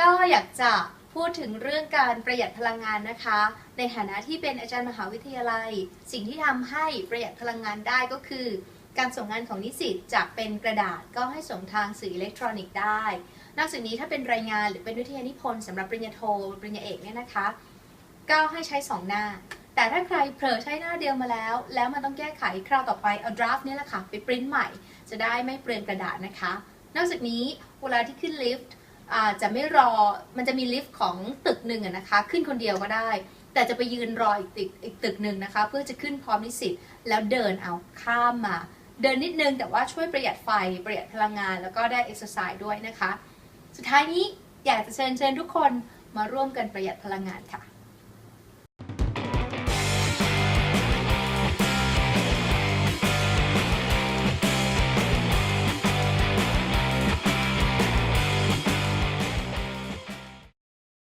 ก็อยากจะพูดถึงเรื่องการประหยัดพลังงานนะคะ ในฐานะที่เป็นอาจารย์มหาวิทยาลัย สิ่งที่ทำให้ประหยัดพลังงานได้ก็คือ การส่งงานของนิสิตจากเป็นกระดาษก็ให้ส่งทางสื่ออิเล็กทรอนิกส์ได้ นอกจากนี้ถ้าเป็นรายงานหรือเป็นวิทยานิพนธ์สำหรับปริญญาโทปริญญาเอกเนี่ยนะคะ ก็ให้ใช้ 2 หน้า แต่ถ้าใครเผลอใช้หน้าเดียวมาแล้ว แล้วมันต้องแก้ไขคราวต่อไปเอาดราฟต์นี่แหละค่ะไปปริ้นใหม่ จะได้ไม่เปลืองกระดาษนะคะ นอกจากนี้เวลาที่ขึ้นลิฟต์ อาจจะไม่รอมันจะมีลิฟต์ของตึกหนึ่งนะคะ ขึ้นคนเดียวก็ได้ แต่จะไปยืนรออีกตึกอีกตึกหนึ่งนะคะ เพื่อจะขึ้นพร้อมนิสิตแล้วเดินเอาข้ามมา เดินนิดนึงแต่ว่าช่วยประหยัดไฟประหยัดพลังงาน แล้วก็ได้เอ็กซ์ไซส์ด้วยนะคะ สุดท้ายนี้อยากจะเชิญเชิญทุกคนมาร่วมกันประหยัดพลังงานค่ะ